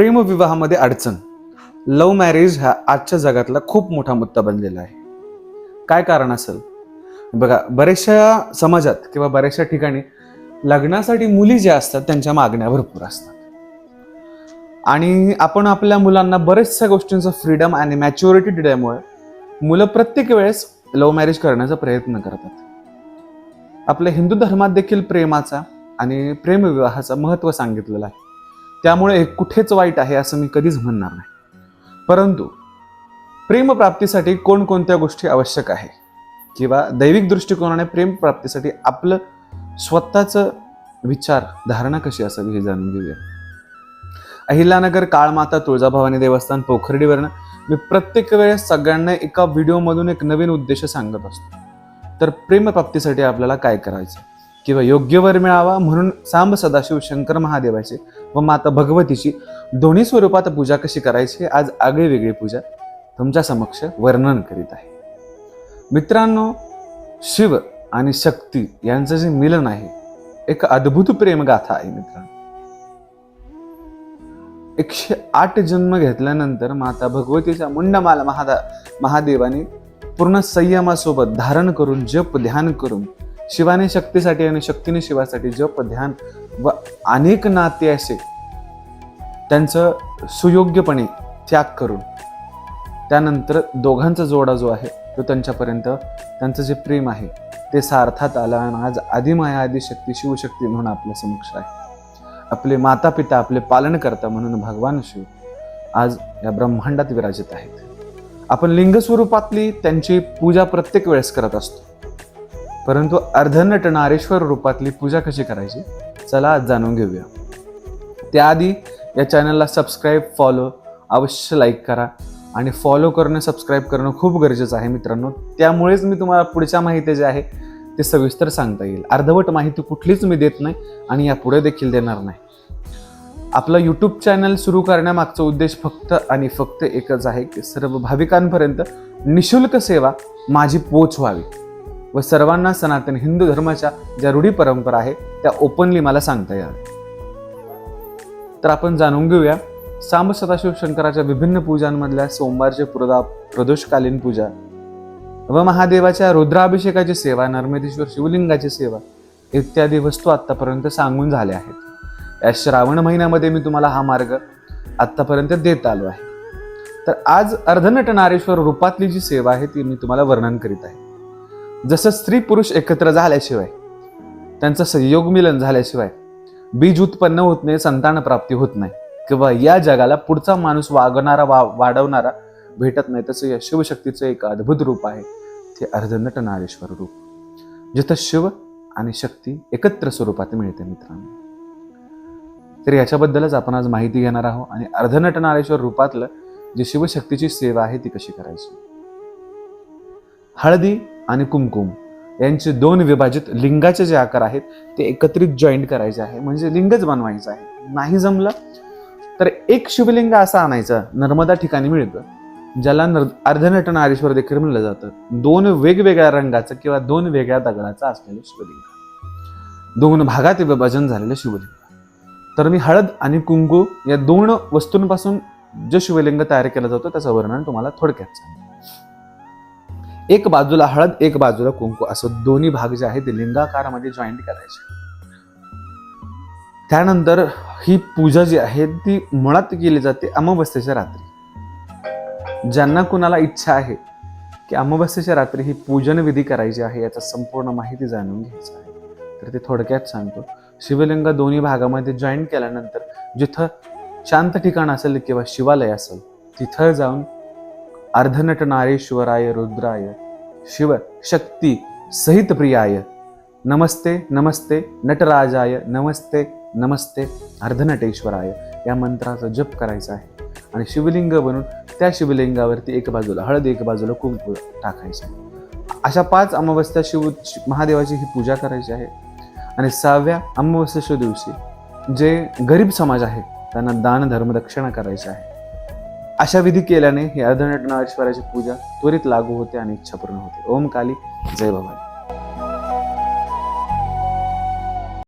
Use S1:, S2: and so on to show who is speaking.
S1: प्रेमविवाहामध्ये अडचण. Love marriage हा आजच्या जगातला खूप मोठा मुद्दा बनलेला आहे. काय कारण असेल? बघा बऱ्याचशा समाजात किंवा बऱ्याचशा ठिकाणी लग्नासाठी मुली ज्या असतात त्यांच्या मागण्या भरपूर असतात. आणि आपण आपल्या मुलांना बऱ्याचशा गोष्टींचं फ्रीडम आणि मॅच्युरिटी दिल्यामुळे मुलं प्रत्येक वेळेस लव्ह मॅरेज करण्याचा प्रयत्न करतात. आपल्या हिंदू धर्मात देखील प्रेमाचा आणि प्रेमविवाहाचा महत्त्व सांगितलेलं आहे. त्यामुळे हे कुठेच वाईट आहे असं मी कधीच म्हणणार नाही. परंतु प्रेमप्राप्तीसाठी कोणकोणत्या गोष्टी आवश्यक आहे? किंवा दैविक दृष्टिकोनाने प्रेमप्राप्तीसाठी आपलं स्वतःचं विचार धारणा कशी असावी हे जाणून घेऊया. अहिल्यानगर काळमाता तुळजाभवानी देवस्थान पोखर्डीवरनं मी प्रत्येक वेळेस सगळ्यांना एका व्हिडिओमधून एक नवीन उद्देश सांगत असतो. तर प्रेमप्राप्तीसाठी आपल्याला काय करायचं? किंवा योग्य वर मिळावा म्हणून सांब सदाशिव शंकर महादेवाचे व माता भगवतीची दोन्ही स्वरूपात पूजा कशी करायची आज आगळी वेगळी पूजा तुमच्या समक्ष वर्णन करीत आहे. मित्रांनो शिव आणि शक्ती यांचं जे मिलन आहे एक अद्भुत प्रेमगाथा आहे मित्रांनो. एकशे आठ जन्म घेतल्यानंतर माता भगवतीच्या मुंडमाला महादा महादेवाने पूर्ण संयमासोबत धारण करून जप ध्यान करून शिवाने शक्तीसाठी आणि शक्तीने शिवासाठी जप ध्यान व अनेक नाते असे त्यांचं सुयोग्यपणे त्याग करून त्यानंतर दोघांचा जोडा जो आहे तो त्यांच्यापर्यंत त्यांचं जे प्रेम आहे ते सार्थात आलं आणि आज आदिमाया आदिशक्ती शिवशक्ती म्हणून आपल्या समक्ष आहे. आपले माता पिता आपले पालन करता म्हणून भगवान शिव आज या ब्रह्मांडात विराजित आहेत. आपण लिंग स्वरूपातली त्यांची पूजा प्रत्येक वेळेस करत असतो. परंतु अर्धनट नारेश्वर रूपातली पूजा कशी करायची चला आज जाणून घेऊया. त्याआधी या चॅनलला सबस्क्राईब फॉलो अवश्य लाईक करा आणि फॉलो करणं सबस्क्राईब करणं खूप गरजेचं आहे मित्रांनो. त्यामुळेच मी तुम्हाला पुढच्या माहिती जे आहे ते सविस्तर सांगता येईल. अर्धवट माहिती कुठलीच मी देत नाही आणि यापुढे देखील देणार नाही. आपलं यूट्यूब चॅनल सुरू करण्यामागचा उद्देश फक्त आणि फक्त एकच आहे की सर्व भाविकांपर्यंत निशुल्क सेवा माझी पोच व्हावी व सर्वांना सनातन हिंदू धर्माच्या ज्या रूढी परंपरा आहे त्या ओपनली मला सांगता याव्या तर आपण जाणून घेऊया सांब सदाशिव शंकराच्या विभिन्न पूजांमधल्या सोमवारचे प्रदा प्रदोषकालीन पूजा व महादेवाच्या रुद्राभिषेकाची सेवा नर्मदेश्वर शिवलिंगाची सेवा इत्यादी वस्तू आत्तापर्यंत सांगून झाल्या आहेत. या श्रावण महिन्यामध्ये मी तुम्हाला हा मार्ग आत्तापर्यंत देत आलो आहे. तर आज अर्धनट नारेश्वर रूपातली जी सेवा आहे ती मी तुम्हाला वर्णन करीत आहे. जसं स्त्री पुरुष एकत्र झाल्याशिवाय त्यांचं संयोग मिलन झाल्याशिवाय बीज उत्पन्न होत नाही संतान प्राप्ती होत नाही. किंवा या जगाला पुढचा माणूस वागणारा वा वाढवणारा भेटत नाही. तसं या शिवशक्तीचं एक अद्भुत रूप आहे. ते अर्धनट नारेश्वर रूप. जिथं शिव आणि शक्ती एकत्र स्वरूपात मिळते मित्रांनो. तर याच्याबद्दलच आपण आज माहिती घेणार आहोत आणि अर्धनट नारेश्वर रूपातलं जी शिवशक्तीची सेवा आहे ती कशी करायची? हळदी आणि कुमकुम यांचे दोन विभाजित लिंगाचे जे आकार आहेत ते एकत्रित जॉईंट करायचे आहे. म्हणजे लिंगच बनवायचं आहे. नाही जमलं तर एक शिवलिंग असा आणायचा नर्मदा ठिकाणी मिळतं ज्याला नर अर्धनटन आरेश्वर देखील म्हणलं जातं. दोन वेगवेगळ्या रंगाचं किंवा दोन वेगळ्या दगडाचं असलेलं शिवलिंग. दोन भागात विभाजन झालेलं शिवलिंग. तर मी हळद आणि कुंकू या दोन वस्तूंपासून जे शिवलिंग तयार केलं जातं त्याचं वर्णन तुम्हाला थोडक्यात सांगतो. एक बाजूला हळद एक बाजूला कुंकू. असं दोन्ही भाग जे आहेत ते लिंगाकारामध्ये जॉईंट करायचे. त्यानंतर ही पूजा जी आहे ती मुळात केली जाते अमावस्येच्या रात्री. ज्यांना कुणाला इच्छा आहे की अमावस्येच्या रात्री ही पूजन विधी करायची आहे याचा संपूर्ण माहिती जाणून घ्यायची आहे. तर ते थोडक्यात सांगतो. शिवलिंग दोन्ही भागामध्ये जॉईन केल्यानंतर जिथं शांत ठिकाण असेल किंवा शिवालय असेल तिथं जाऊन अर्धनट नारेश्वराय रुद्राय शिव शक्ती सहित प्रियाय। नमस्ते नमस्ते नटराजाय नमस्ते नमस्ते अर्धनटेश्वराय या मंत्राचा जप करायचा आहे. आणि शिवलिंग बनून त्या शिवलिंगावरती एक बाजूला हळद एक बाजूला कुंकू टाकायचं अशा पाच अमावस्या शिव महादेवाची ही पूजा करायची आहे. आणि सहाव्या अमावस्येच्या दिवशी जे गरीब समाज आहे त्यांना दान धर्म दक्षिणा आहे. अशा विधी केल्याने ही अर्धनटनाश्वराची पूजा त्वरित लागू होते आणि इच्छा पूर्ण होते. ओम काली. जय भवानी